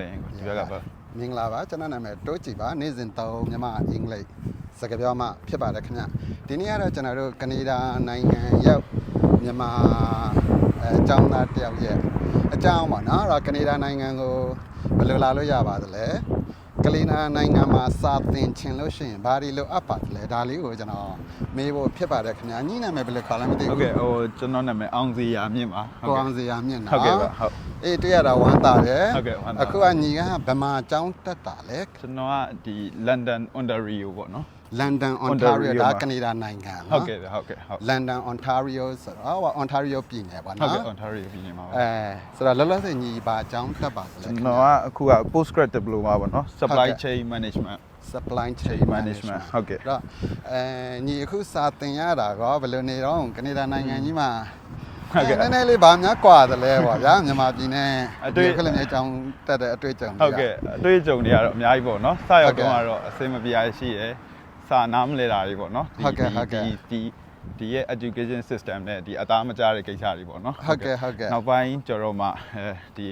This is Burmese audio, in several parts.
လဲဒီဘက်ကပါမင်္ဂလာပါကျွန်တော်နာမည်တိုးကြည်ပါနေ့စဉ်သုံးမြန်မာအင်္ဂလိပ်စကားပြောမှဖြစ်ပါတယ်ခင်ဗျဒီနေ့ကတော့ကျွန်တော်တို့ကနေဒါနိုင်ငံရောက်မြန်မာအဲအကြောင်းသားတစ်ယောက်ရဲ့အကြောင်းပါနော်အဲ့တော့ကနေဒါနိုင်ငံကိုဘယ်လိုလာလို့ရပါသလဲကလီနာနိုင်ငံမှာစာသင်ချင်လို့ရှိရင်ဘာတွေလိုအပ်ပါသလဲဒါလေးကိုကျွန်တော်မေးဖို့ဖြစ်ပါတယ်ခင်ဗျညီနာမည်ဘယ်လိုခေါ်လဲမသိဟုတ်ဘူးကဲ့ဟိုကျွန်တော်နာမည်အောင်စီယာမြင့်ပါကိုအောင်စရာမြင့်နော် ဟုတ်ကဲ့ပါဟုတ် အေးတွေ့ရတာဝမ်းသာတယ်ဟုတ်ကဲ့ဝမ်းသာ အခုကညီကဗမာအကြောင်းတက်တာလေကျွန်တော်ကဒီ London Ontario ပေါ့နော် London Ontario Ontario ဒါမှာကနေဒါနိုင်ငံဟုတ်နော်ကဲ့ဟုတ်ကဲ့ဟုတ် London Ontario ဆိုတော့ဟို Ontario ပြည်နယ်ပေါ့ဟုတ်နော်ကဲ့ Ontario ပြည်နယ်မှာပါအဲဆိုတော့လောလောဆယ်ညီပါအကြောင်းတက်ပါသလဲကျွန်တော်ကအခုက postgrad diploma ပေါ့နော် supply ဟုတ်ကဲ့ chain management supply chain Chain management management ဟုတ်ကဲ့ အဲ့တော့အဲညီအခုစာသင်ရတာကောဘယ်လိုနေတော့ကနေဒါနိုင်ငံကြီးမှာ ဟုတ်ကဲ့ နည်းနည်းလေးဗာများกว่าတယ်လဲပေါ့ဗျာမြန်မာပြည်နဲ့ အတွေ့ ဒီခက်လည်းအကြောင်းတက်တဲ့အတွေ့အကြုံတွေက ဟုတ်ကဲ့အတွေ့အကြုံတွေကတော့အများကြီးပေါ့နော်စရောက် ဟုတ်ကဲ့ တော့ကတော့အစင်မပြေရရှိရယ်စာနားမလဲတာတွေပေါ့နော်ဒီ ဟုတ်ကဲ့ဟုတ်ကဲ့ ဒီဒီဒီရဲ့ education system နဲ့ဒီအသားမကျတဲ့ကိစ္စတွေပေါ့နော် ဟုတ်ကဲ့ဟုတ်ကဲ့ နောက်ပိုင်းကျတော့မှအဲဒီ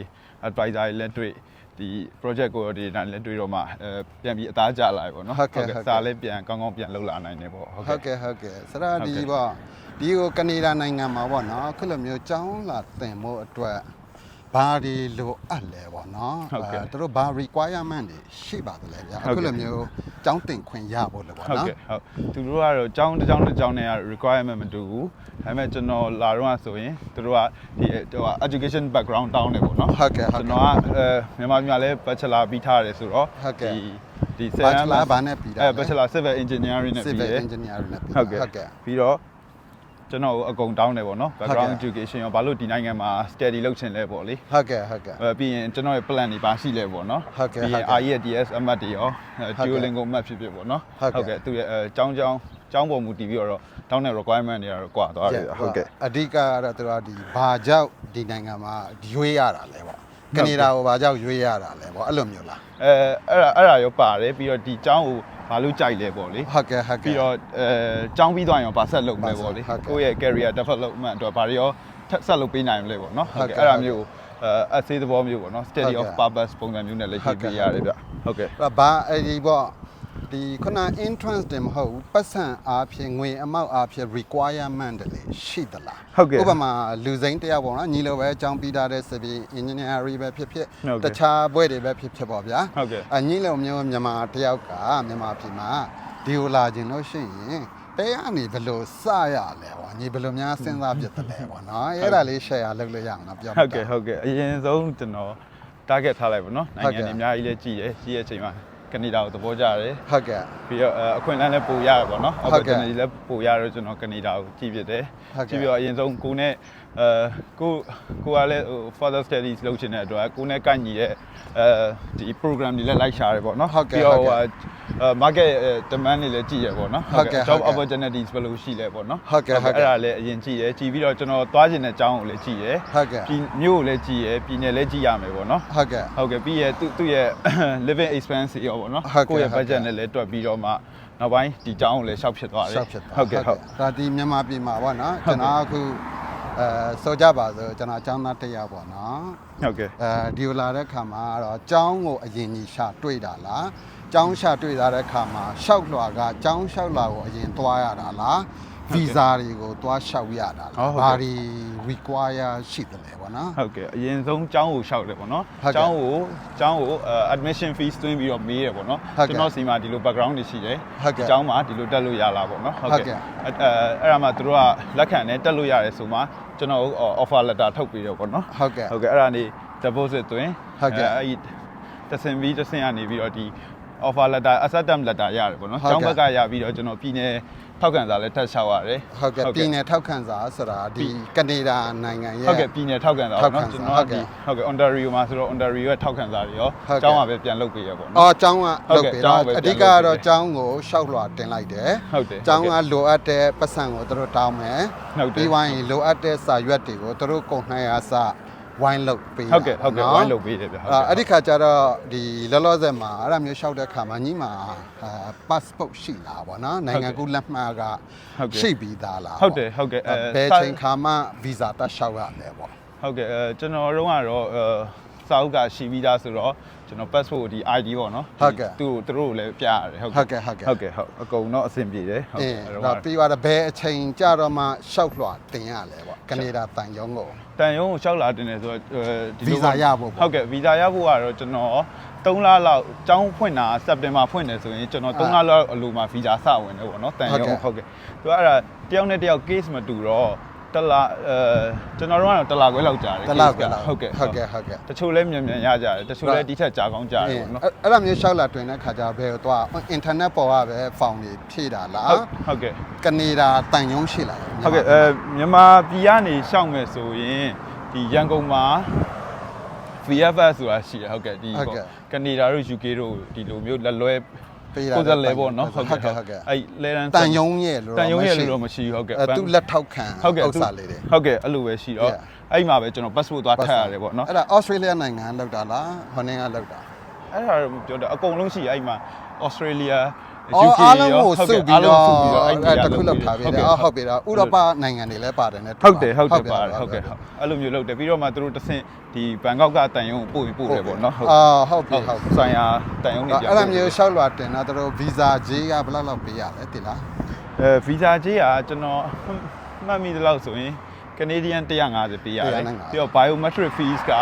advisor တွေလက်တွေ့ ဒီ project coordinator လက်တွေ့တော့မှအဲပြန်ပြီးအသားကျလာပြီပေါ့နော်ဟုတ်ကဲ့ဟုတ်ကဲ့စာလည်းပြန်ကောင်းကောင်းပြန်လုပ်လာနိုင်တယ်ပေါ့ဟုတ်ကဲ့ဟုတ်ကဲ့ဆိုတော့ဟုတ်ဒီကဲ့ပေါ့ဒီကိုကနေဒါနိုင်ငံမှာပေါ့နော်အခုလိုမျိုးကျောင်းလာသင်ဖို့အတွက် ဘာဒီလိုအပ်လဲပေါ့နော်ဟုတ်ကဲ့အဲသူတို့ဘာ requirement တွေရှိပါသလဲဗျာဟုတ်အခုကဲ့လိုမျိုးကျောင်းသင်ခွင့်ရဖို့လေပေါ့ဟုတ်နော်ကဲ့ဟုတ်သူတို့ကတော့အကြောင်းတစ်ကြောင်းတစ်ကြောင်းနဲ့က requirement မတူဘူးဒါပေမဲ့ကျွန်တော်လာတော့ဆိုရင်သူတို့ကဒီဟို education background တောင်းတယ်ပေါ့နော်ဟုတ်ကဲ့ဟုတ်ကျွန်ကဲ့တော်ကအဲမြန်မာပြည်မှာလည်း bachelor ပြီးထားတယ်ဆိုတော့ဟုတ်ကဲ့ဒီဒီ Bachelor ဘာနဲ့ပြီးတာလဲအဲ bachelor civil engineering နဲ့ပြီး civil တယ် engineering နဲ့ပြီးဟုတ်ကဲ့ဟုတ်ကဲ့ပြီးတော့ ကျွန်တော်အကုန်တောင်းတယ်ပေါ့နော် background education ရောဘာလို့ဒီနိုင်ငံမှာ study လုပ်ချင်လဲပေါ့လေဟုတ်ကဲ့ဟုတ်ကဲ့အဲပြီးရင်ကျွန်တော်ရဲ့ plan တွေပါရှိလဲပေါ့နော်ဟုတ်ကဲ့ပြီးရင် IELTS အမှတ်တွေရော Duolingo အမှတ်ဖြစ်ဖြစ်ပေါ့နော်ဟုတ်ကဲ့သူရဲ့အကြောင်းကြောင်းကျောင်းပေါ်မူတည်ပြီးတော့တောင်းတဲ့ requirement တွေကတော့ကွာသွားတယ်ဟုတ်ကဲ့အဓိကကတော့သူကဒီဘာကြောင့်ဒီနိုင်ငံမှာရွေးရတာလဲပေါ့ ကနေဒါကိုဘာကြောက်ရွေးရတာလဲပေါ့အဲ့လိုမျိုးလားအဲအဲ့ဒါအဲ့ဒါရောပါတယ်ပြီးတော့ဒီចောင်းကိုဘာလို့ကြိုက်လဲပေါ့လေဟုတ်ကဲ့ဟုတ်ကဲ့ပြီးတော့အဲចောင်းပြီးသွားရင်ရောဗာဆက်လုပ်မယ်ပေါ့လေဟုတ်ကဲ့ကိုယ့်ရဲ့ career development အတွက်ဗာရောထပ်ဆက်လုပ်ပေးနိုင်မလဲပေါ့နော်ဟုတ်ကဲ့အဲ့ဒါမျိုးအဲအသေးသဘောမျိုးပေါ့နော် study ဟုတ် of ကဲ့ purpose ပုံစံမျိုးနဲ့လည်းဟုရေးတ်ကဲ့ပေးရတယ်ဗျဟုတ်ကဲ့အဲ့တော့ဘာအဲ့ဒီပေါ့ ဒီခုန entrance တင်မဟုတ်ဘူးပတ်စံအားဖြင့်ငွေအမောက်အားဖြင့် requirement တွေလေရှိသလားဟုတ်ကဲ့ဥပမာလူစိမ်းတစ်ယောက်ပေါ့နော်ညီလိုပဲအကြောင်းပြီးသားတဲ့စပီ engineering ပဲဖြစ်ဖြစ်ဟုတ်ကဲ့တခြားဘွဲတွေပဲဖြစ်ဖြစ်ပေါ့ဗျာဟုတ်ကဲ့အညီလိုမျိုးမြန်မာတစ်ယောက်ကမြန်မာပြည်မှာဒီကိုလာခြင်းလို့ရှိရင်တဲကနေဘယ်လိုစရလဲပေါ့ညီဘယ်လိုများစဉ်းစားဖြစ်တယ်လဲပေါ့နော်အဲ့ဒါလေး share လုပ်လို့ရအောင်နော်ပြောဟုတ်ကဲ့ဟုတ်ကဲ့အရင်ဆုံးကျွန်တော် target ထားလိုက်ပါတော့ဟုတ်နိုင်ငံကဲ့တွေအများကြီးလည်းကြည်တယ်ကြည်ရဲ့အချိန်မှာ ကနေဒါကိုသဘောကျတယ်ဟုတ်ကဲ့ ပြီးတော့အဲအခွင့်အလမ်းလည်းပို့ရတယ်ပေါ့နော် ဟုတ်ကဲ့ opportunity လည်းပို့ရတော့ကျွန်တော်ကနေဒါကိုကြည်ဖြစ်တယ်ဟုတ်ကဲ့ ကြည်ပြီးတော့အရင်ဆုံးကိုနဲ့အဲကိုကိုကလည်းဟို further studies လုပ်ချင်တဲ့အတွက်ကိုနဲ့ကိုက်ညီတဲ့အဲဒီ program တွေလည်းလိုက်ရှာတယ်ပေါ့နော်ဟုတ်ကဲ့ပြီးတော့ဟုတ်ကဲ့ဟိုအဲ market demand တွေလည်းကြည့်ရပေါ့နော်ဟုတ်ကဲ့ job ဟုတ်ကဲ့ opportunities ဘယ်လိုရှိလဲပေါ့နော်ဟုတ်ကဲ့ဟုတ်ကဲ့အဲ့ဒါလည်းအရင်ကြည့်ရကြည့်ပြီးတော့ကျွန်တော်သွားချင်တဲ့အကြောင်းကိုလည်းကြည့်ရဟုတ်ကဲ့ပြည်မြို့ကိုလည်းကြည့်ရပြည်နယ်လည်းကြည့်ရမယ်ပေါ့နော်ဟုတ်ကဲ့ဟုတ်ကဲ့ပြီးရသူသူ့ရဲ့ living expense တွေရောပေါ့နော်ဟုတ်ကဲ့ကိုယ့်ရဲ့ဟုတ်ကဲ့ budget နဲ့လည်းတွက်ပြီးတော့မှနောက်ပိုင်းဒီတောင်းကိုလည်းရှောက်ဖြစ်သွားတယ်ရှောက်ဖြစ်သွားဟုတ်ကဲ့ဟုတ်ဒါဒီမြန်မာပြည်မှာပေါ့နော်ဟုကျွတ်န်ကဲ့တော်အခုအဲဆိုကြပါစို့ကျွန်တော်အကြောင်းသားတစ်ယောက်ပေါ့နော်ဟုတ်ကဲ့အဲဒီကိုလာတဲ့ခါမှာတော့အကြောင်းကိုအရင်ကြီးရှာတွေ့တာလားအ ကြောင်းရှာတွေ့လာတဲ့ခါမှာရှောက်လွှာကအကြောင်းရှောက်လွှာကိုအရင်သွားရတာလားဗီဇာတွေကိုသွားရှောက်ရတာဟုတ်လားဟုတ်ကဲ့ဘာတွေ require ရှိတယ်လဲပေါ့နော်ဟုတ်ကဲ့အရင်ဆုံးကျောင်းကိုရှောက်တယ်ပေါ့နော်ဟုတ်ကဲ့ကျောင်းကိုကျောင်းကိုအဲ admission fees သွင်းပြီးတော့မေးတယ်ပေါ့နော်ဟုတ်ကဲ့ကျွန်တော်စီမှာဒီလို background တွေရှိတယ်ဟုတ်ကဲ့ကျောင်းမှာဒီလိုတက်လို့ရလားပေါ့နော်ဟုတ်ကဲ့အဲအဲအဲ့ဒါမှသူတို့ကလက်ခံတယ်တက်လို့ရတယ်ဆိုမှကျွန်တော် offer letter ထုတ်ပြီးတော့ပေါ့နော်ဟုတ်ကဲ့ဟုတ်ကဲ့အဲ့ဒါနေ deposit သွင်းဟုတ်ကဲ့အဲ့ဒီတဆင်ပြီးတဆင်ကနေပြီးတော့ဒီ offer letter acceptance letter ရတယ်ပေါ့နော်ဟုတ်ကဲ့ကျောင်းဘက်ကရပြီးတော့ကျွန်တော်ပြည်နယ်ထောက်ခံစာလည်းထပ်လျှောက်ရတယ်ဟုတ်ကဲ့ပြည်နယ်ထောက်ခံစာဆိုတာဒီကနေဒါနိုင်ငံရဲ့ဟုတ်ကဲ့ပြည်နယ်ထောက်ခံစာထောပေါ့က်ခံနော်စာကျွန်တော်ဟုတ်ကဲ့ကဒီဟုတ်ကဲ့ Ontario မှာဆိုတော့ Ontario ရဲ့ထောက်ခံစာတွေရောဟုတ်ကဲ့ကျောင်းကပဲပြန်လုပ်ပေးရပေါ့နော်အော်ကျောင်းကဟုတ်လုပ်ကဲ့ပြီကျောင်းတော့ကပဲအဓိကပြန်ကလုပ်ပေးတယ်တော့ကျောင်းကိုရှောက်လွှာတင်လိုက်တယ်ဟုတ်တယ်ကျောင်းဟုတ်ကကဲ့လိုအပ်တဲ့ပတ်စံကိုသူတို့တောင်းမယ်ဟုတ်တယ်ပြီးသွားရင်လိုအပ်တဲ့စာရွက်တွေကိုသူတို့ကုန်နှိုင်းအားစ ဝိုင်းလုပ်ပေးဟုတ်ကဲ့ဟုတ်ကဲ့နော်ဝိုင်းလုပ်ပေးတယ်ဗျဟုတ်ကဲ့အဲ့ဒီခါကျတော့ဒီလောလောဆယ်မှာအဲ့ဒါမျိုးရှောက်တဲ့ခါမှာညီမှာအာ passport ရှိလားဗောနော်နိုင်ငံကူးလက်မှတ်ကဟုတ်ကဲ့ရှိပြီးသားလားဟုတ်တယ်ဟုတ်ကဲ့အဲအဲဘယ်စချိန်ခါမှ visa တက်လျှောက်ရလဲဗောဟုတ်ကဲ့အဲကျွန်တော်တို့ကတော့အဲစစာအုပ်ကရှိပြီးသားဆိုတော့ ကျွန်တော် passport ဒီ ID ပေါ့နော်ဟုတ်ကဲ့သူ့ကိုသူတို့ကိုလည်းပြရတယ်ဟုတ်ဟုတ်ကဲ့ဟုတ်ကဲ့ဟုတ်ကဲ့ဟုတ်အကုန်တော့အဆင်ပြေတယ်ဟုတ်အကဲ့င်းအဲ့ဒါတော့ပြီးသွားတော့ဘယ်အချိန်ကြာတော့မှရှောက်လွှာတင်ရလဲပေါ့ကနေဒါတန်ယုံကိုတန်ရုံးကိုလျှောက်လာတင်တယ်ဆိုတော့အဲဒီလိုဗီဇာရဖို့ပေါ့ဟုတ်ကဲ့ဗီဇာရဖို့ကတော့ကျွန်တော်3လလောက်ကျောင်းဖွင့်တာစက်တင်ဘာဖွင့်တယ်ဆိုရင်ကျွန်တော်3လလောက်အလိုမှာဗီဇာစဝင်တယ်ပေါ့နော်တန်ရုံးဟုတ်ကဲ့သူကအဲ့ဒါတယောက်နဲ့တယောက် case မတူတော့ တလားအဲကျွန်တော်တို့ကတော့တလားခွဲလောက်ကြာတယ်တလောက် case ကလောက်ဟုတ်ကဲ့ဟုတ်ကဲ့ဟုတ်ကဲ့တချို့လည်းမြန်မြန်ရကြတယ်တချို့လည်းဒီထက်ကြာကောင်းကြတယ်အဲ့ပေါ့နော်အဲ့ဒါမျိုးရှောက်လာတွင်တဲ့ခါကျတော့ဘယ်တော့သွားအင်တာနက်ပေါ်ကပဲဖောင်နေဖြည့်တာလားဟုတ်ဟုတ်ကဲ့ကနေဒါတန်ယုံရှိလာတယ်ဟုတ်ကဲ့အဲမြန်မာပြည်ကနေရှောက်မယ်ဆိုရင်ဒီရန်ကုန်မှာ VFS ဆိုတာရှိတယ်ဟုတ်ကဲ့ဒီဟုတ်ကဲ့ကနေဒါတို့ UK တို့ဒီလိုမျိုးလက်လွဲ ပေးတာကိုယ်စားလဲပေါ့နော်ဟုတ်ကဲ့ဟုတ်ကဲ့အဲ့လဲတန်းတန်ယုံရဲ့လို့တန်ယုံရဲ့လို့တော့မရှိဘူးဟုတ်ကဲ့အဲသူလက်ထောက်ခံဟုတ်ကဲ့ဥစ္စာလေးတွေဟုတ်ကဲ့အဲ့လိုပဲရှိတော့ Yeah. အဲ့မှာပဲကျွန်တော် passport သွားထပ်ရတယ်ပေါ့နော်အဲ့ဒါဩစတြေးလျနိုင်ငံကလောက်တာလားဟိုနေကလောက်တာအဲ့ဒါတော့ပြောတယ်အကုန်လုံးရှိအဲ့မှာ Australia အော် UK အားလုံးကိုဟုတ်စုကဲ့ပြီးတော့အားလုံးစုပြီးတော့အဲ့ဒီအဲ့နေရာတစ်ခုလောက်ထားပြီးတယ်အော်ဟုတ်ပြီတော့ဥရောပနိုင်ငံတွေလည်းပါတယ်နဲ့ဟုတ်တယ်ဟုတ်တယ်ပါတယ်ဟုတ်ကဲ့ဟုတ်အဲ့လိုမျိုးလုပ်တယ်ပြီးတော့မှသူတို့တစ်ဆင့်ဒီဘန်ကောက်ကတန်ယုံကိုပို့ပြီးပို့တယ်ပေါ့နော်အော်ဟုတ်ပြီဟုတ်ပြီဆိုင်ရာတန်ယုံတွေအဲ့ပြန်အဲ့လိုမျိုးရှောက်လွှာတင်တော့တို့ဗီဇာကြီးကဘယ်လောက်လောက်ပေးရလဲတိလားအဲဗီဇာကြီးကကျွန်တော်မှတ်မိသလောက်ဆိုရင် Canadian 150ပေးရတယ်ပြီးတော့ biometric fees က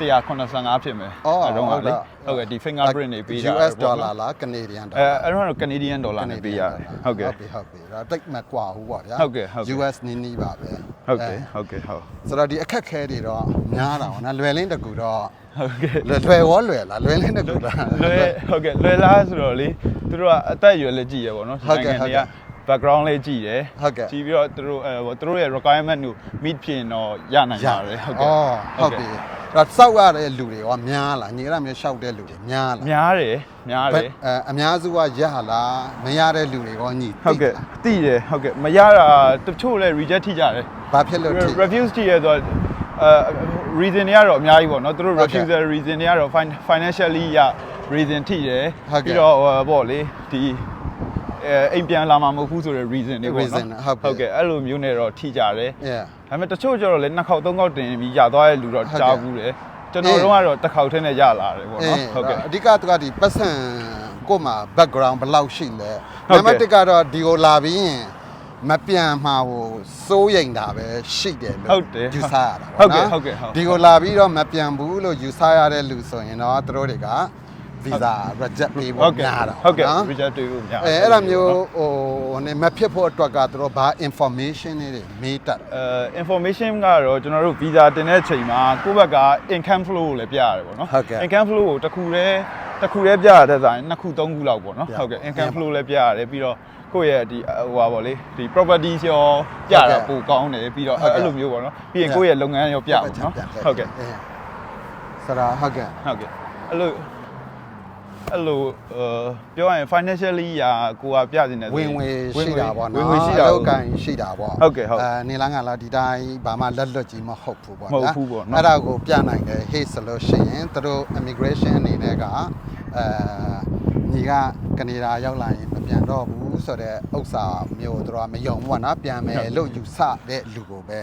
185ဖြစ်မယ်အော်အဲ့တော့ကလေဟုတ်ကဲ့ဟုတ်ကဲ့ဒီ fingerprint တွေပေးရတယ် US ဒေါ်ပေါ့လာနော်လား Canadian ဒေါ်အဲလာအဲ့တော့ Canadian dollar နဲ့ပေးရတယ်ဟုတ်ကဲ့ဟုတ်ပြီဟုတ်ပြီဒါတိတ်မကွာဘူးပေါ့ဗျာဟုတ်ကဲ့ဟုတ်ကဲ့ US နီးနီးပါပဲဟုတ်ကဲ့အဲဟုတ်ကဲ့ဟုတ်ဆိုတော့ဒီအခက်ခဲတွေတော့များတာပေါ့နော်လွယ်လင်းတကူတော့ဟုတ်ကဲ့လွယ်လွယ်ရောလွယ်လားလွယ်လင်းတကူလားလွယ်ဟုတ်ကဲ့လွယ်လားဆိုတော့လေသူတို့ကအသက်အရွယ်လည်းကြည့်ရပေါ့နော်ဟုတ်ကဲ့နိုင်ငံဟုတ်တွေကကဲ့ background လေးကြည့်တယ်ဟုတ်ကဲ့ကြည့်ပြီးတော့သူတို့အဲဟိုသူတို့ရဲ့ requirement ကို meet ဖြစ်ရင်တော့ရနိုင်ပါတယ်ဟုတ်ကဲ့အော်ဟုတ်ပြီ ဒါစောက်ရတဲ့လူတွေရောများလားညီရမျိုးရှောက်တဲ့လူတွေများလားများတယ်များတယ်အဲအများစုကရလားမရတဲ့လူတွေရောညီဟုတ်ကဲ့သိတယ်ဟုတ်ကဲ့မရတာတချို့လည်း reject ထိကြတယ်ဘာဖြစ်လို့ထိ refuse ထိရဆိုတော့အဲ reason တွေကတော့အများကြီးပေါ့နော်သူတို့ဟုတ်ကဲ့ refusal reason တွေကတော့ fin- financially ရ reason ထိတယ်ဟုတ်ကဲ့ပြီးတော့ဟိုပေါ့လေဒီ အဲအိမ်ပြန်လာမှာမဟုတ်ဘူးဆိုတဲ့ reason တွေပေါ့ reason နော်ဟုတ်ကဲ့ဟုတ်ကဲ့အဲ့လိုမျိုးနဲ့တော့ထိကြတယ် yeah ဒါပေမဲ့တချို့ကျတော့လည်းနှစ်ခေါက်သုံးခေါက်တင်ပြီးရသွားတဲ့လူတော့ဟုတ်ကဲ့ကြားဘူးတယ်ကျွန်တော်တို့ကတော့တစ်ခေါက်ထဲနဲ့ရလာတယ်ပေါ့နော်ဟုတ်ကဲ့အဓိကသူကဒီပတ်စံကိုမှ background ဘယ်လောက်ရှိလဲဟုတ်ကဲ့နံပါတ်1ကတော့ဒီကိုလာပြီးရင်မပြန်မှာဟိုစိုးရိမ်တာပဲရှိတယ်လို့ဟုတ်တယ်ယူဆရတာဟုတ်ကဲ့နော်ဟုတ်ကဲ့ဟုတ်ဒီကိုလာပြီးတော့မပြန်ဘူးလို့ယူဆရတဲ့လူဆိုရင်တော့သူတို့တွေက visa reject ပေးဟုဖို့တ်ကဲ့များတာဟုတ်ကဲ့နော် reject တွေလို့များအဲအဲ့လိုမျိုးဟိုနည်းမဖြစ်ဖို့အတွက်ကသူတို့ဘာ information တွေမေးတတ်အဲ information ကတော့ကျွန်တော်တို့ visa တင်တဲ့အချိန်မှာကိုယ့်ဘက်က income flow ကိုလည်းပြရတယ်ပေါ့နော်ဟုတ်ကဲ့ income flow ကိုတစ်ခုတည်းတစ်ခုတည်းပြရတဲ့ဆိုင်နှစ်ခုသုံးခုလောက်ပေါ့နော်ပြဟုတ်ကဲ့ပြ income ပါ flow လည်းပြရတယ်ပြီးတော့ကိုယ့်ရဲ့ဒီဟိုပါပေါ့လေဒီ property ရောပြဟုတ်ကဲ့တာပိုကောင်းတယ်ပြီးတော့ဟုတ်ကဲ့အဲ့လိုမျိုးပေါ့နော်ပြီးရင်ပြကိုယ့်ရဲ့လုပ်ငန်းရောပြပါနော်ဟုတ်ကဲ့အဲဆရာဟုတ်ကဲ့ဟုတ်ကဲ့အဲ့လို အဲ့လို呃ပြောရရင် financially ရာကိုကပြနေတယ်ဆိုဝရင်င်ဝေရှိတာပေါ့နော်ဝင်ဝေရှိတာအပေါ့လောက်ကန်ရှိတာပေါ့ဟုတ်ကဲ့ဟုတ်အဲနေလန်းကလာဒီတိုင်းဘာမှလက်လွတ်ကြီးမဟုတ်ဘူးပေါ့မဟုတ်ဘူးပေါ့နော်အဲ့ဒါကိုပြနိုင်တယ် hate ဆိုလို့ရှိရင်သူတို့ immigration အနေနဲ့ကအဲညီကကနေဒါရောက်လာရင်မပြန်တော့ဘူးဆိုတော့ဥစ္စာမျိုးသူတို့ကမယုံဘူးပေါ့နော်ပြန်မယ်လို့ယူဆတဲ့လူကိုပဲ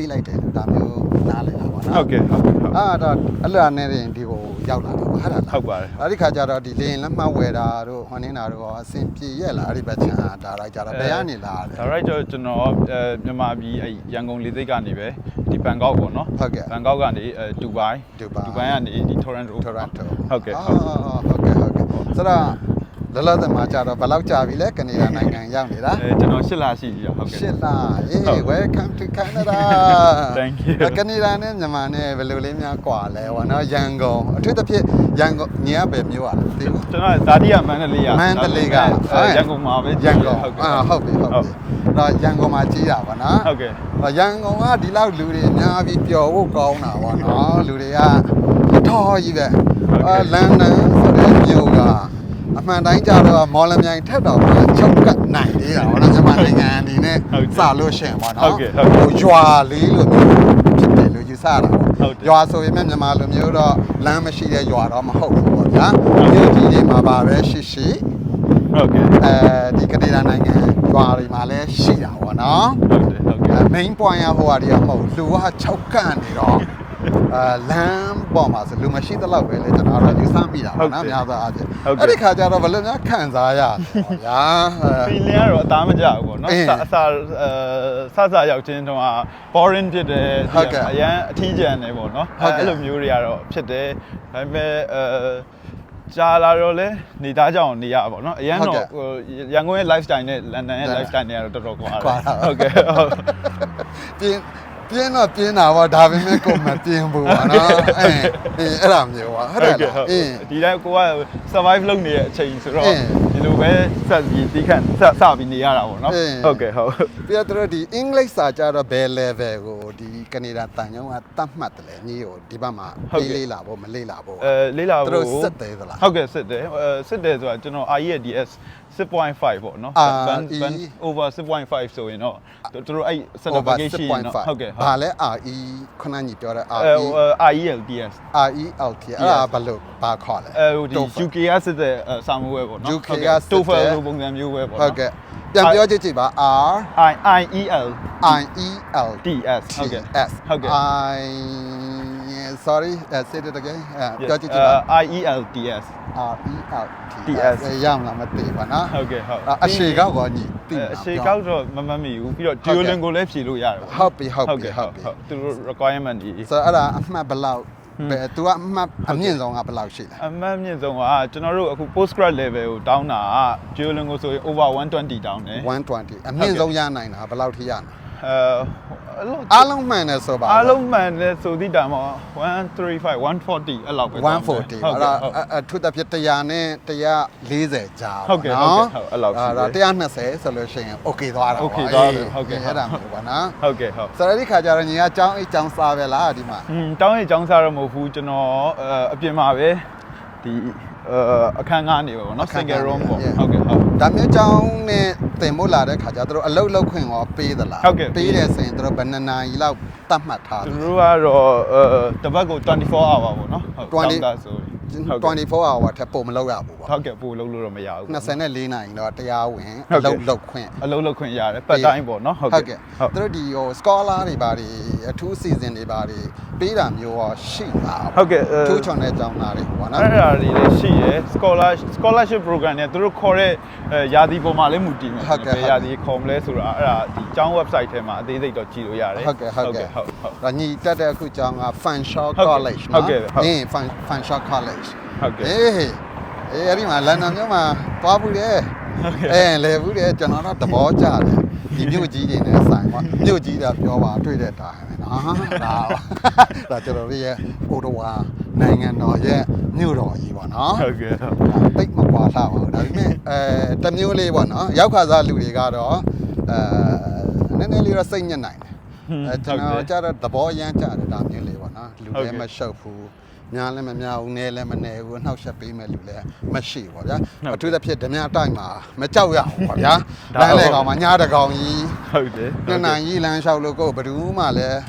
ပြီးလိုက်တယ်လို့ဒါမျိုးနားလည်တာပေါ့နော်ဟုတ်ကဲ့ဟုတ်ကဲ့ဟုတ်အဲ့တော့အဲ့လိုနဲ့ရင်ဒီကိုရောက်လာတာပေါ့အဲ့ဒါလားဟုတ်ပါတယ်အဲ့ဒီခါကျတော့ဒီလေရင်လက်မှတ်ဝယ်တာတို့ဟိုနေတာတို့ရောအဆင်ပြေရဲ့လားအဲ့ဒီဘက်ချမ်းဒါလိုက်ကြတော့ဘယ်ကနေလာလဲဒါရိုက်တော့ကျွန်တော်အဲမြန်မာပြည်အဲရန်ကုန်လေဆိပ်ကနေပဲဒီဘန်ကောက်ပေါ့နော်ဟုတ်ကဲ့ဘန်ကောက်ကနေအဲဒူဘိုင်းဒူဘိုင်းဒူဘိုင်းကနေဒီ Toronto တိုရန်တိုဟုတ်ကဲ့အော်ဟုတ်ဟုတ်ကဲ့ဟုတ်ကဲ့ဆိုတော့ လောလောဆယ်မှာကျတော့ဘယ်လောက်ကြာပြီလဲကနေဒါနိုင်ငံရောက်နေတာအဲကျွန်တော်ရှစ်လရှိပြီဟုတ်ကဲ့ရှစ်လအေးဟုတ် welcome to Canada Thank you ကနေဒါနဲ့မြန်မာနဲ့ဘယ်လိုလေးများကွာလဲဗောနော်ရန်ကုန်အထူးသဖြင့်ရန်ကုန်ညီကဘယ်မျိုးอ่ะသိဘူးကျွန်တော်ဇာတိကမန္တလေးကမန္တလေးကအဲရန်ကုန်မှာပဲရန်ကုန်ဟုတ်ကဲ့အာဟုတ်ပြီဟုတ်ပြီတော့ရန်ကုန်မှာကြီးတာပါနော်ဟုတ်ကဲ့တော့ရန်ကုန်ကဒီလောက်လူတွေအများပြီးပျော်ဖို့ကောင်းတာပါနော်လူတွေကအတော်ကြီးပဲအာလန်ဒန်ဆိုတဲ့မြို့က အမှန်တိုင်းကြတော့မော်လမြိုင်ထက်တော့မှချုပ်ကပ်နိုင်သေးတာဗောနော်မြန်မာနိုင်ငံအနေနဲ့စလို့ရှရင်ဗောနော်ဟိုရွာလေးလို့မျိုးဖြစ်တယ်လို့ယူဆတာပေါ့ရွာဆိုရင်မြန်မာလိုမျိုးတော့လမ်းမရှိတဲ့ရွာတော့မဟုတ်ဘူးပေါ့ဗျာမြို့ကြီးတွေမှာပါပဲရှိရှိဟုတ်ကဲ့အဲဒီကနေဒါနိုင်ငံရွာတွေမှာလည်းရှိတာပေါ့နော်ဟုတ်တယ်ဟုတ်ကဲ့အဲ main point ရဟိုဟာတွေကမဟုတ်လူက6ကန့်နေတော့ အာလမ်းပေါ်မှာဆိုလူမရှိသလောက်ပဲလေကျွန်တော်တို့ယူဆမိတာပေါ့နော်များသောအားဖြင့်အဲ့ဒီခါကျတော့ဘယ်လိုများခံစားရလဲဗျာ feeling ကတော့အသားမကျဘူးပေါ့နော်အင်းစအစာအဲစစရောက်ချင်းတုန်းက boring ဖြစ်တယ်ဟုတ်ကဲ့အရန်အထီးကျန်တယ်ပေါ့နော်ဟုတ်ကဲ့အဲ့လိုမျိုးတွေကတော့ဖြစ်တယ်ဒါပေမဲ့အဲကြာလာတော့လဲနေသားကြောင်နေရပါပေါ့နော်အရန်ဟုတ်ကဲ့တော့ဟိုရန်ကုန်ရဲ့ lifestyle နဲ့လန်ဒန်ရဲ့ဟုတ်ကဲ့ lifestyle နဲ့ကတော့တော်တော်ကွာကွာတာဟုတ်ကဲ့ဟုတ်ပြင်း ပြင်းတော့ပြင်းတာပေါ့ဒါပေမဲ့ကိုယ်မပြင်းဘူးပေါ့နော်အဲအေးအဲ့ဒါမျိုးပါဟုတ်တယ်လားအင်းဒီတိုင်းကိုက survive လုပ်နေတဲ့အချိန်ဆိုတော့အင်းဒီလိုပဲဆက်ပြီးတီးခန့်ဆက်စပြီးနေရတာပေါ့နော်အင်းဟုတ်ကဲ့ဟုတ်ပြတော့တို့ဒီအင်္ဂလိပ်စာကြတော့ဘယ် level ကိုဒီကနေဒါတန်ကြောင်းကတတ်မှတ်တယ်လေညီကိုဒီဘက်မှာဟုတ်ကဲ့ပေးလေးလာဖို့မလေးလာဖို့အဲလေးလာသူဖို့တို့စစ်တယ်သလားဟုတ်ကဲ့စစ်တယ်အဲစစ်တယ်ဆိုတာကျွန်တော် IE ရဲ့ DS 6.5ပေါ့နော်အာ ban E ban over 6.5ဆိုရင်တော့သူတို့အဲ့ over certification နော်6.5ဟုတ်ကဲ့ဘာလဲ RE ခုနညီပြောတဲ့အဲ RE IEL DS RELT အဲ့ဒါဘယ်လိုဘာခေါ်လဲအဲဟိုဒီ TOEFL UK ကစစ်တဲ့အဲစာမိုးပဲပေါ့နော် UK ဟုတ်ကစစ်တဲ့ TOEFL လိုပုံစံမျိုးပဲပေါ့ဟုတ်ကဲ့ပြန်ပြောကြည့်ကြည့်ပါ R I IEL I E L DS ဟုတ်ကဲ့ S ဟုတ်ကဲ့ I sorry uh, say it again အဲပြောကြည့်ကြည့်ပါအဲ IEL DS R E L T TS အဲရမလားမသိပါနော်ဟုတ်ကဲ့ဟုတ်အအရှိကောက်ကောညီသိအဲမှာအရှိကောက်တော့မမတ်မိဘူးပြီးတော့ဟုတ်ကဲ့ Duolingo လည်းဖြေလို့ရတယ်ပေါ့ဟုတ်ပြီဟုတ်ဟုတ်ပြီကဲ့ဟုဟုတ်တ်ပြီဟုတ်သူတို့ requirement တွေဆိုတော့အဲ့ဒါအမှတ်ဘယ်လောက်ဟွန်းဘယ် तू ကအမှတ်အမြင့်ဆုံးကဘယ်လောက်ရှိလဲအမှတ်မြင့်ဆုံးကကျွန်တော်တို့အခု postgrad level ကိုတောင်းတာက Duolingo ဆိုရင် over 120တောင်းတယ်120အမြင့်ဆုံးရနိုင်တာဘယ်လောက်ထိရနိုင် အဲအဲ့လို အားလုံးမှန်တယ်ဆိုပါ အားလုံးမှန်တယ်ဆိုသည့်တိုင်မှာ135 140အဲ့လောက်ပဲတောင်းတယ် 140 ဟုတ် အဲ့ ကဲ့ ဒါ ဟုတ် အအထူးသဖြင့်100နဲ့140ကြား ဟုတ်ကဲ့ ပေါ့နော် ဟုတ်ကဲ့ဟုတ်အဲ့လောက်ရှိတယ် ဒါ120ဆိုလို့ရှိရင် okay သွားတာပေါ့ okay သွားတယ် အေး ဟုတ်ကဲ့ အဲ့ဒါမျိုးပါနော် ဟုတ်ကဲ့ဟုတ် ဆိုတော့ဒီခါကျတော့ညီကအကြောင်းအိတ်ကြောင်းစားပဲလားဒီမှာ อืมတောင်းရင်ចောင်းစားတော့မဟုတ်ဘူးကျွန်တော်အဲအပြင်မှာပဲဒီအဲအခန်းကားနေပဲပေါ့နော် single room ပေါ့ဟုတ်ကဲ့ဟုတ် ဒါမျိုးကြောင်းနဲ့ တင်မို့လာတဲ့ခါကျတော့သူတို့အလုတ်လုတ်ခွင့်ရောပေးသလားဟုတ်ကဲ့ ပေးပေးတယ်တယ်ဆိုရင်သူတို့ဘယ်နှစ်နာရီလောက်တတ်မှတ်ထားသူလဲ တို့ကတော့အဲတပတ်ကို24 hour ပေါ့နော်ဟုတ်20တောင်းတာဆိုရင်ဟုတ်ကဲ့ 24 hour ထက်ပိုမလုပ်ရဘူးပေါ့ဟုတ်ကဲ့ပို့လို့လို့တော့မရဘူးပေါ့နော်24နာရီတော့တရားဝင်ဟုအတ်ကဲ့လုတ်လုတ်ခွင့်အလုံးလောက်ခွင့်ရတယ်ပတ်တိုင်းပေါ့နော်ဟုတ်ဟုတ်ကဲ့ကဲ့ဟုတ်သူတို့ဒီဟို scholar တွေပါတွေအထူးစီစဉ်တွေပါတွေပေးတာမျိုးရောရှိတာဟုတ်ကဲ့အဲထူးချွန်တဲ့ကြောင်းသားတွေပေါ့နော်အဲ့ဒါတွေလည်းရှိရယ် scholar scholarship program နဲ့သူတို့ခေါ်တဲ့အဲယာတီပေါ်မှာလည်းမူတည်မယ်ဟုတ်ကဲ့ဘယ်ယာတီခေါ်မလဲဆိုတာအဲ့ဒါဒီကျောင်း website ထဲမှာအသေးစိတ်တော့ကြည့်လို့ရတယ်ဟုတ်ကဲ့ဟုတ်ကဲ့ဟုတ်ဟုတ်ဒါညီတက်တဲ့အခုကျောင်းက Fun Shop ဟုတ်ကဲ့ College ဟုတ်ကဲ့ဟုတ်နင်း Fun Fun Shop College ဟုတ်ကဲ့အေးအေးအဲ့ဒီမှာလန်ဒန်မြို့မှာသွားဘူးလေဟုတ်ကဲ့အဲလေဘူးလေကျွန်တော်တော့သဘောကျတယ်ဒီမြို့ကြီးတွေနဲ့ဆိုင်ပါမြို့ကြီးတာပြောပါတွေ့တဲ့တာပဲနော်ဒါဒါကျွန်တော်တို့ရဲ့အိုတိုဝါနိုင်ငံတော်ရဲ့မြို့တော်ကြီးပေါ့နော်ဟုတ်ကဲ့ဟုတ်တိတ်မကွာလှပါဘူးဒါပေမဲ့အဲတစ်မျိုးလေးပေါ့နော်ရောက်ခါစားလူတွေကတော့အဲနည်းနည်းလေးတော့စိတ်ညစ်နိုင်တယ်အဲကျွန်တော်ကြတော့သဘောရမ်းကြတယ်ဒါမျိုးလေးပေါ့နော်လူလည်းမရှုပ်ဘူး များလည်းမများဘူးနဲလည်းမနဲဘူးအနှောက်ယှက်ပေးမဲ့လူလည်းမရှိဘူးပေါ့ဗျာအထူးသဖြင့်ဓမြတိုက်မှာမကြောက်ရဘူးပေါ့ဗျာလမ်းလေကောင်မှာညားတကောင်ကြီးဟုတ်တယ်နှစ်နိုင်ကြီးလမ်းလျှောက်လို့ကိုယ်ဘယ်သူမှလည်း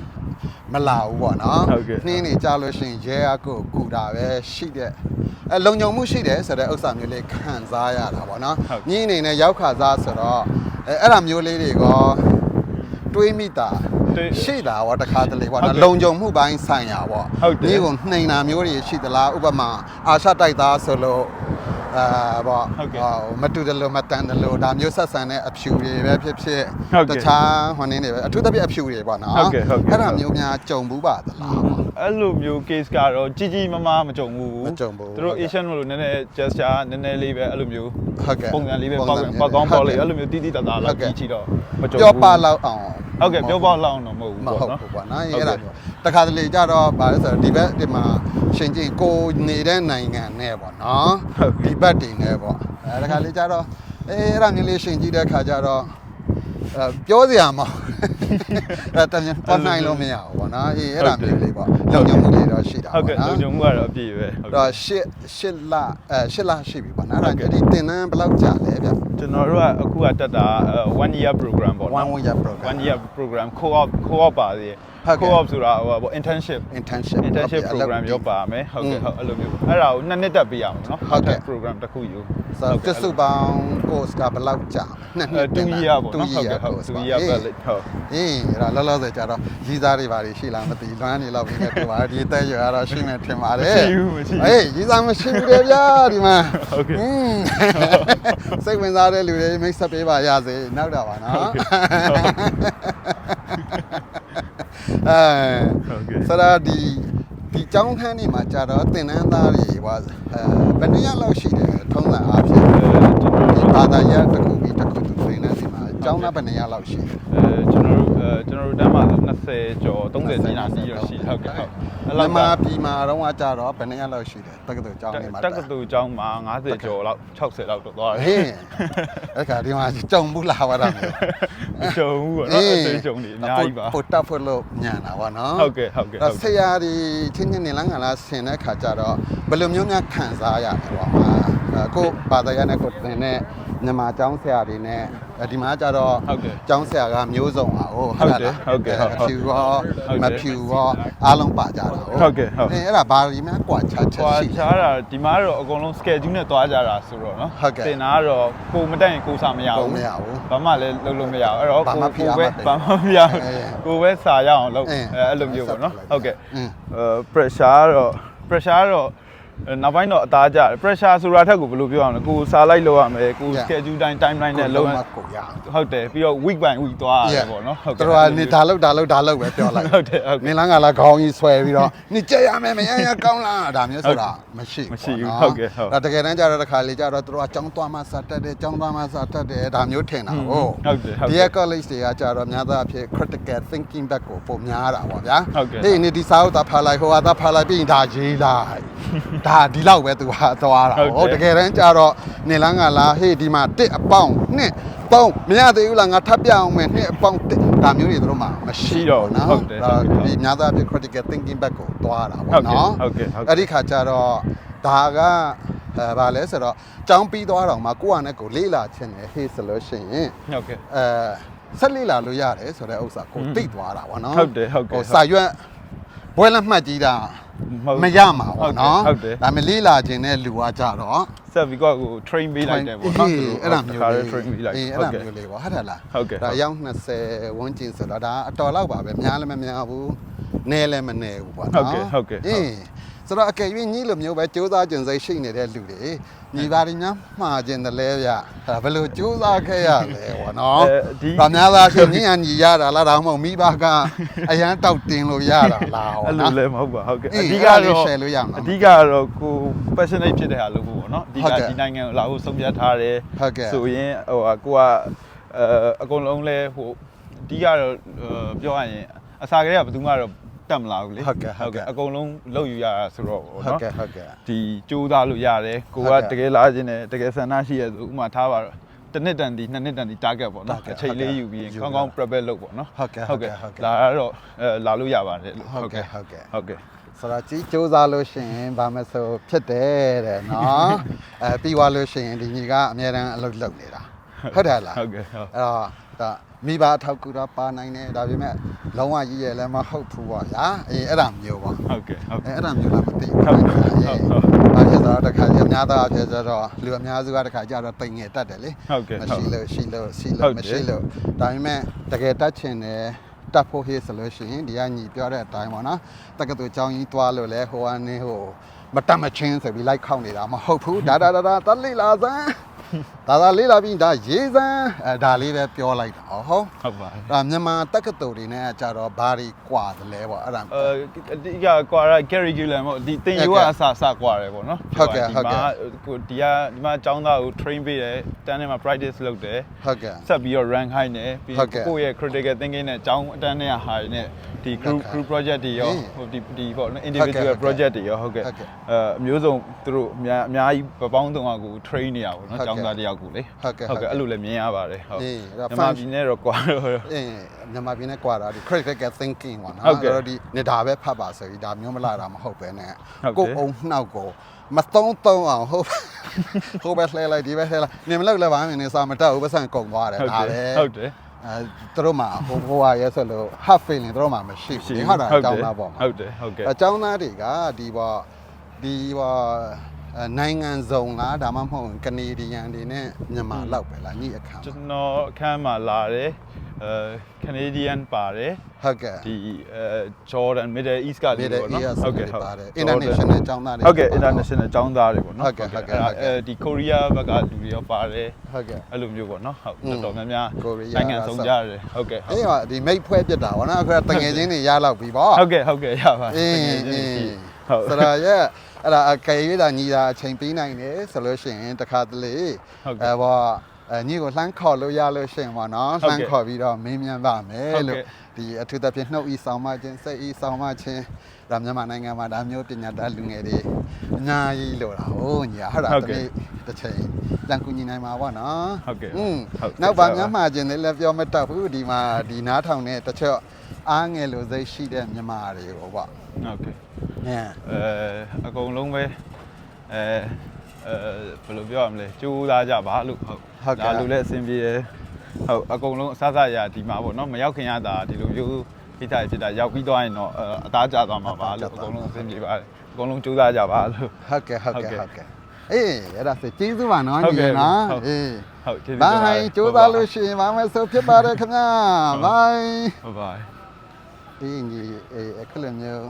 မလာဘူးပေါ့နော်ဟုတ်ကဲ့နှင်းနေကြလို့ရှိရင်ရဲအကိုကူတာပဲရှိတဲ့အဲလုံခြုံမှုရှိတယ်ဆိုတဲ့ဥစ္စာမျိုးလေးခံစားရတာပေါ့နော်ဟုတ်ညီအနေနဲ့ရောက်ခါစားဆိုတော့အဲအဲ့ဒါမျိုးလေးတွေကတွေးမိတာတွေး ရှိတာပေါ့တခါတလေပေါ့ဟုတ်နော်ကဲ့လုံခြုံမှုပိုင်းဆိုင်ရာပေါ့ဟုတ်တယ်ညီကိုနှိမ်တာမျိုးတွေရှိသလားဥပမာအာရှတိုက်သားဆိုလို့အာပေါ့ဟုတ်ကဲ့ဟိုမတူတယ်လို့မတန်တယ်လို့ဒါမျိုးဆက်ဆံတဲ့အဖြူတွေပဲဖြစ်ဖြစ်ဟုတ်ကဲ့တခြားဟိုနည်းနေပဲအထူးသဖြင့်အဖြူတွေပေါ့နော်ဟုတ်ကဲ့ဟုတ်ကဲ့အဲ့ဒါမျိုးများကြုံဘူးပါသလားပေါ့အဲ့လိုမျိုး case ကတော့ကြီးကြီးမားမားမကြုံဘူးမကြုံဘူးသူတို့ Asian လို့နည်းနည်း gesture နည်းနည်းလေးပဲအဲ့လိုမျိုးဟုတ်ကဲ့ပုံစံလေးပဲပုံပေါက်စံပေါက်ကောင်းဟုပေါတ်က်ကဲ့လေးအဲ့လိုမျိုးတီးတီးတာတာဟုလောက်တ်ကဲ့ကြီးချီတော့မကြုံဘူးပြောပါလောက်အောင် ဟုတ်ကဲ့ပြောပါလောက်အောင်တော့မဟုတ်ဘူးမပေါ့ဟုတ်နော် ဘူးပေါ့နော်ဟုတ်အဲ့ကဲ့ဒါမျိုးတခါတလေကြတော့ဗာလဲဆိုတော့ဒီဘက်ဒီမှာရှင်ကျင်ကိုနေတဲ့နိုင်ငံနဲ့ပေါ့နော်ဟုတ်ကဲ့ ဒီဘက်တင်နဲ့ပေါ့အဲတခါလေကြတော့အေးအဲ့ဒါမျိုးလေးရှင်ကြည့်တဲ့ခါကျတော့အဲ ပြောစရာမဟုတ်အဲတမန်ပတ်နိုင်လို့မရဘူးပေါ့နော်အေးအဲ့ဒါမျိုးလေးပေါ့လုံခြုံမှုတွေတော့ရှိတာဟုတ်ပေါ့ကဲ့လုံနော်ခြုံမှုကတော့အပြည့်ပဲဟုတ်ကဲ့တော့ရှစ်ရှစ်လအဲရှစ်လရှိပြီပေါ့နော်ဟုတ်အဲ့ကဲ့ဒါဒီတင်တန်းဘယ်လောက်ကြာလဲဗျကျွန်တော်တို့ကအခုကတက်တာ1 year program ပေါ့နော် one year program one year program co-op co-op ပါသေးတယ် ဟုတ်ကဲ့ co-op ဆိုတာဟိုပေါ့ internship internship internship program ရောပါမယ်ဟုတ်ကဲ့ဟုတ်အဲ့လိုမျိုးအဲ့ဒါကိုနှစ်နှစ်တက်ပေးရမှာနော်ဟုတ်ကဲ့ program တစ်ခုယူဆိုတော့စုပေါင်း course ကဘယ်လောက်ကြာနှစ်နှစ်တူရပါတော့ဟုတ်ကဲ့ဟုတ်တူရပါလေဟုတ်အေးအဲ့ဒါလောလောဆယ်ကြာတော့ရီးစားတွေပါတွေရှိလားမသိလွမ်းနေလောက်ပြီးနေပြပါဒီတက်ရွာတော့ရှိမယ်ထင်ပါတယ်မရှိဘူးမရှိဘူးအေးရီးစားမရှိဘူးလေဗျာဒီမှာဟုတ်ကဲ့စိတ်ဝင်စားတဲ့လူတွေမိတ်ဆက်ပေးပါရစေနောက်တာပါနော် အဲဟုတ်ကဲ့ဆိုတော့ဒီဒီကျောင်းခန်းနေမှာကြာတော့သင်တန်းသားတွေဟိုအဲဘယ်နှစ်ရက်လောက်ရှိတယ်ထုံးစံအားဖြင့်ဒီဘာသာရပ်တစ်ခုပြီးတစ်ခုသူပြင်နေစီမှာအကြောင်းသားဘယ်နှစ်ရက်လောက်ရှိတယ်အဲကျွန်တော်တို့အဲ ကျွန်တော်တို့တန်းမှာ20ကျော်30နီးနားစီးရရှိဟုတ်ကဲ့ဟုတ်အဲ့လလောက်မပါပြည်မှာတော့ကကြတော့ဘယ်နှစ်ရက်လောက်ရှိတယ်တက္ကသိုလ်ကျောင်းနေမှာတက္ကသိုလ်ကျောင်းမှာ90ကျော်လောက်60လောက်တော့သွားတဟယ်င်းအဲ့ခါဒီမှာကြုံဘူးလာဝရမယ်မကြုံဘူးပေါ့နော်အသေးကြုံနေအများကြီးပါပို့တက်ဖို့လို့ညံတာဗောနော်ဟုတ်ကဲ့ဟုတ်ကဲ့ဒါဟုတ်ဆကဲ့ရာဒီချင်းချင်းနေလန်းကလာဆင်တဲ့ခါကျတော့ဘယ်လိုမျိုးများခံစားရတယ်ဗောအာကိုဘာသာရပ်နဲ့ကိုသင်တဲ့ မြန်မာကျောင်းဆရာတွေနဲ့ဒီမှာကျတော့ကျောင်းဆရာကမျိုးစုံပါဟုတ်ဟုတ်တယ်ဟုတ်ကဲ့ဟုတ်ဖြူရောမဖြူရောအားလုံးပါကြတာဟုတ်ကဲ့ဟုတ်အဲ့ဒါဘာဒီမှာကွာချာချာရှိကွာချာတာဒီမှာတော့အကုန်လုံး schedule နဲ့သွားကြတာဆိုတော့နော်သင်တာကတော့ကိုမတက်ရင်ကိုစာမရဘူးမရဘူးဘာမှလည်းလုပ်လို့မရဘူးအဲ့တော့ကိုကိုပဲဘာမှမရဘူးကိုပဲစာရအောင်လုပ်အဲ့လိုမျိုးပေါ့နော်ဟုတ်ကဲ့အဲ pressure ကတော့ pressure ကတော့ နောက်ပိုင်းတော့အသားကျတယ် pressure ဆိုတာထက်ကိုဘယ်လိုပြောရမလဲကိုစာလိုက်လုပ်ရမယ်ကို Yeah. schedule တိုင်း timeline နဲ့လုပ်ရမှာကိုရဟုတ်တယ်ပြီးတော့ week by week သွားရတယ်ပေါ့နော်ဟုတ်သူတို့ကနေဒါလောက်ဒါလောက်ဒါလောက်ပဲပြောလိုက်ဟုတ်တယ်ဟုတ်မကဲ့င်းလန်းကလာခေါင်းကြီးဆွဲပြီးတော့နေကြက်ရမယ်မရရကောင်းလားဒါမျိုးဆိုတာမရှိမရှိဘူးပေါ့ဟုတ်ကဲ့ဟုတ်ဒါတကယ်တမ်းကျတော့တစ်ခါလေကျတော့သူတို့ကចောင်းသွားမှစတတ်တယ်ចောင်းသွားမှစတတ်တယ်ဒါမျိုးထင်တာဟုတ်ဟုတ်တယ်ဟုတ်ဒီတယ်က college တွေကကျတော့များသောအားဖြင့် critical thinking ဘက်ကိုပုံများတာပေါ့ဗျာဟုတ်ကဲ့ဟေးနေဒီစာအုပ်သားဖတ်လိုက်ဟိုဟာသားဖတ်လိုက်ပြီးရင်ဒါရေးလိုက်ဒါဒီလောက်ပဲသူကသွားတာ ဟုတ်တယ် ဟုတ်တကယ်တမ်းကျတော့နေလန်းကလာဟေးဒီမှာတစ်အပေါင်းနှစ်ပေါင်းမရသေးဘူးလားငါထပ်ပြအောင်မယ်နှစ်အပေါင်းတစ်ဒါမျိုးတွေသူတို့မှမရှိ ရှိတော့ဘူးဟုတ်တယ် ဒါ ဟုတ်ကဲ့ ဒီများသောအားဖြင့် critical thinking ဘက်ကိုသွားတာ ဟုတ် ပေါ့ ကဲ့ နော် ဟုတ်ကဲ့ဟုတ်ကဲ့ အဲ့ဒီခါကျတော့ဒါကအဲဗာလဲဆိုတော့ចောင်းပြီးသွားတော့မှကိုယ့်ဟာနဲ့ကိုယ်လေးလာခြင်းနဲ့ဟေးဆိုလို့ရှိရင် ဟုတ်ကဲ့ အဲဆက်လေးလာလို့ရတယ်ဆိုတဲ့ဥစ္စာကို อืม သိသွားတာဗောနော် ဟုတ်တယ်ဟုတ်ကဲ့ ဟိုစာရွက် ဘွဲလက်မှတ်ကြီးတာဟုတ်မရမှာဗောနော်ဟုတ်တယ်ဒါပေမဲ့လေးလာခြင်းနဲ့လူကကြတော့ဆက်ပြီးတော့ကို train ပေးလိုက်တယ်ပေါ့နော်အေးအဲ့ဒါမျိုးလေး train ပေးလိုက်အေးဟုအဲ့တ်ဒါကဲ့မျိုးလေးဗောဟုတ်တယ်လားဟုတ်ကဲ့ဒါအယောက်20ဝန်းကျင်ဆိုတော့ဒါအတော်လောက်ပါပဲများလည်းမများဘူးနည်းလည်းမနည်းဘူးပေါ့နော်ဟုတ်ကဲ့ဟုတ်ကဲ့အေး ဆိုတော့အကယ်၍ညီလိုမျိုးပဲစူးစမ်းကြံစိတ်ရှိနေတဲ့လူတွေညီပါရများမှားခြင်းတယ်လဲဗျအဲ့ဒါဘယ်လိုစူးစမ်းခဲ့ရလဲဗောနော်အဲဒီ။ဗာများသားရှင်ညီအညီရတာလားဒါမှမဟုတ်မိဘကအရန်တောက်တင်လို့ရတာလားဟောအဲ့လိုလည်းမဟုတ်ပါဟုတ်ကဲ့အေးအဓိကအဲ့ဒါလေးတော့ share လို့ရမှာအဓိကကတော့ကို passionate ဖြစ်တဲ့ဟာလုပ်ဖို့ပေါ့နော်အဓိဟုတ်ကကဲ့ဒီနိုင်ငံကိုလာဖို့ဆုံးဖြတ်ထားတယ်ဟုတ်ကဲ့ဆိုရင်ဟိုဟာကိုကအဲအကုန်လုံးလဲဟိုအဓိကတော့အဲပြောရရင်အစာကလေးကဘယ်သူမှတော့ တတ်မလာဘူးလေဟုတ်ကဲ့ဟုတ်ကဲ့အကုန်လုံးလုပ်ယူရတာဆိုတော့ပေါ့ဟုတ်နော်ကဲ့ဟုတ်ကဲ့ ဒီကြိုးစားလို့ရတယ်ကိုဟုတ်ကကဲ့တကယ်လာခြင်းနဲ့တကယ်ဆန္ဒရှိရဆိုဥပမာထားပါတော့တစ်နှစ်တန်ဒီနှစ်နှစ်တန်ဒီ target ပေါ့နော် target အချိန်လေးယူပြီးရင်ယူကောင်းကောင်း prepare လုပ်ပေါ့နော်ဟုတ်ကဲ့ဟုတ်ကဲ့ဟုတ်ကဲ့ လာတော့အဲလာလို့ရပါတယ်လို့ဟုတ်ကဲ့ဟုတ်ကဲ့ဟုတ်ကဲ့ ဆိုတော့ကြီးစူးစမ်းလို့ရှိရင်ဗာမဆိုဖြစ်တယ်တဲ့နော်အဲပြီးသွားလို့ရှိရင်ဒီညီကအများတန်းအလုပ်လုပ်နေတာဟုတ်တယ်လားဟုတ်ကဲ့ဟုတ် အဲ့တော့ဒါ မိဘအထောက်ကူတော့ပါနိုင်တယ်ဒါပေမဲ့လုံးဝရည်ရလည်းမဟုတ်ဘူးပေါ့ဗျာအေးအဲ့ဒါမျိုးပေါ့ဟုတ်ကဲ့ဟုတ်အဲကဲ့အဲ့ဒါမျိုးလားမသိဘူးဟုတ်။ကဲ့ဟုတ်ဟုတ်ဘာဖြစ်သွားတော့တခါကျအများသားအဖြစ်ဆိုတော့လူအများစုကတခါကျတော့တိမ်ငယ်တတ်တယ်လေဟုတ်ကဲ့မရှိလို့ရှိလို့ရှိဟုလို့တ်တယ်မရှိလို့ဒါပေမဲ့တကယ်တတ်ချင်တယ်တတ်ဖို့ဟေးဆိုလို့ရှိရင်ဒီကညီပြောတဲ့အတိုင်းပေါ့နော်တက္ကသိုလ်ကျောင်းကြီးသွားလို့လဲဟိုကနေဟိုမတတ်မချင်းဆိုပြီးလိုက်ခောက်နေတာမဟုတ်ဘူးဒါဒါဒါဒါတလိလာစမ်း ဒါဒါလေးလာပြီးဒါရေးစမ်းအဲဒါလေးပဲပြောလိုက်တာဟုတ် ဟုတ်ပါ ဒါမြန်မာတက္ကသိုလ်တွေနဲ့ကြတော့ဘာတွေကွာသလဲပေါ့အဲ့ဒါ အဲအဓိကကွာရ curriculum ပေါ့ဒီတင်ယူကအစအစကွာတယ်ပေါ့နော် ဟုတ်ကဲ့ ဒီ ဟုတ်ကဲ့ မှာကိုဒီကဒီမှာចောင်းသားကို train ပေးတယ်တန်းထဲမှာ practice လုပ်တယ် ဟုတ်ကဲ့ ဆက်ပြီးတော့ rank high နဲ့ပြီး ဟုတ်ကဲ့ ကိုယ့်ရဲ့ critical thinking နဲ့ចောင်းအတန်းနဲ့ဟာနဲ့ဒီ group ဟုတ်ကဲ့ group project တွေရော ဟင်း ဟိုဒီဒီပေါ့နော် ဟုတ်ကဲ့ individual ဟုတ်ကဲ့ project တွေရောဟုတ်ကဲ့ ဟုတ်ကဲ့ အဲအမျိုးစုံသူတို့အများအများကြီးပပေါင်းတုံးအောင်ကို train နေရပါဘောနော် ဟုတ်ကဲ့ ចောင်း သားတယောက်ကိုလေဟုတ်ကဲ့ဟုတ်ကဲ့ဟုတ်ကဲ့အဲ့လိုလည်းမြင်ရပါတယ်ဟုတ်အေးအဲ့ဒါမြန်မာ fun ပြည်နဲ့တော့ကွာတော့အင်းမြန်မာပြည်နဲ့ကွာတာဒီ critical thinking ပေါ့နော်ဟုတ်ကဲ့တော့ဒီနေဒါပဲဖတ်ပါဆိုပြီးဒါမျိုးမလာတာမဟုတ်ပဲနဲ့ဟုတ်ကဲ့ကိုယ်အုံနှောက်ကိုမသုံးသုံးအောင်ဟုတ်ဟိုပဲလှဲလိုက်ဒီပဲလှဲလိုက်နေမလောက်လည်းပါမင်းနေစာမတက်ဘူးပတ်စံကုန်သွားတယ်ဟုတ်ဒါတယ်ပဲဟုတ်တယ်အဲသူတို့မှာဟိုဟိုဟာရဲဆိုလို့ half feeling သူတို့မှာမရှိဘူးဒီဟာတာအကြောင်းသားပေါ့မှာဟုတ်တယ်ဟုတ်ကဲ့အကြောင်းသားတွေကဒီပေါ့ဒီပေါ့အဲ နိုင်ငံစုံလားဒါမှမဟုတ်ကနေဒီယန်တွေနဲ့မြန်မာလောက်ပဲလားညအခါကျွန်တော်အခန်းမှာလာတယ်အဲ Canadian ပါတယ်ဟုတ်ကဲ့ဒီအဲ Jordan Middle East ကလေးပေါ့နော်ဟုတ်ကဲ့ဟုတ်ပါတယ် international အကြောင်းသားတွေဟုတ်ကဲ့ international အကြောင်းသားတွေပေါ့နော်ဟုတ်ကဲ့ဟုတ်ကဲ့ဟုတ်ကဲ့အဲဒီ Korea ဘက်ကလူတွေရောပါတယ်ဟုတ်ကဲ့အဲ့လိုမျိုးပေါ့နော်ဟုတ်อืมတော်တော်များများကိုရီးယားနိုင်ငံဆုံးကြရတယ်ဟုတ်ကဲ့ဟုတ်အေးဟာဒီမိတ်ဖွဲပြစ်တာဗောနော်အခုကတငယ်ချင်းတွေရလောက်ပြီဗောဟုတ်ကဲ့ဟုတ်ကဲ့ရပါအေးတကယ်အေးချင်းရှိဟုတ်ဆိုတော့ရဲ့ အဲ့ဒါအကယ်၍တာညီတာအချိန်ပေးနိုင်တယ်ဆိုလို့ရှိရင်တခါတလေဟုတ်ကဲ့အဲဗောအဲညီကိုလှမ်းခေါ်လို့ရလို့ရှိရင်ဗောနော်ဟုတ်လှကဲ့မ်းခေါ်ပြီးတော့မင်းမြန်ပါမယ်ဟုတ်ကဲ့လို့ဒီအထူးသဖြင့်နှုတ်ဤဆောင်မခြင်းစိတ်ဤဆောင်မခြင်းဒါမြန်မာနိုင်ငံမှာဒါမျိုးပညာတတ်လူငယ်တွေအများကြီးလို့တာဟုတ်ညီဟုတ်တာဟုတ်တကဲ့နေ့တစ်ချိန်ပြန်ကူညီနိုင်မှာဗောနော်ဟုတ်ကဲ့อืมဟုတ်ကဲ့နောက်ပါများမှာခြင်းလည်းပြောမတတ်ဘူးဒီမှာဒီနားထောင်တဲ့တချို့အားငယ်လို့စိတ်ရှိတဲ့မြန်မာတွေကိုဗောဟုတ်ကဲ့နဲ အဲအကုန်လုံးပဲအဲအဲဘယ်လိုပြောရမလဲကြိုးစားကြပါလို့ဟုတ်ဟုတ်ကဲ့ဒါလူလည်းအဆင်ပြေတယ်ဟုတ်အကုန်လုံးအစစအရာဒီမှာပေါ့နော်မရောက်ခင်ရတာဒီလိုမျိုးခိတ္တဖြစ်တာရောက်ပြီးသွားရင်တော့အဲအသားကျသွားမှာပါလို့အကုန်လုံးအဆင်ပြေပါတယ်အကုန်လုံးကြိုးစားကြပါလို့ဟုတ်ကဲ့ဟုတ်ကဲ့ဟုတ်ကဲ့ဟုတ်ကဲ့အေးအဲ့ဒါဆိုကျေးဇူးပါနော်ဟုတ်ညီကဲ့နော်ဟုတ်အေးဟုတ်ကျေးဇူးဘိုတင်ပါတယ်င်းကျိုးသားလို့ရှိရင်မမယ်ဆိုဖြစ်ပါတယ်ခင်ဗျာဘိုင်းဘိုင်ဘိုင်အေးညီအေးအခက်လိုမျိုး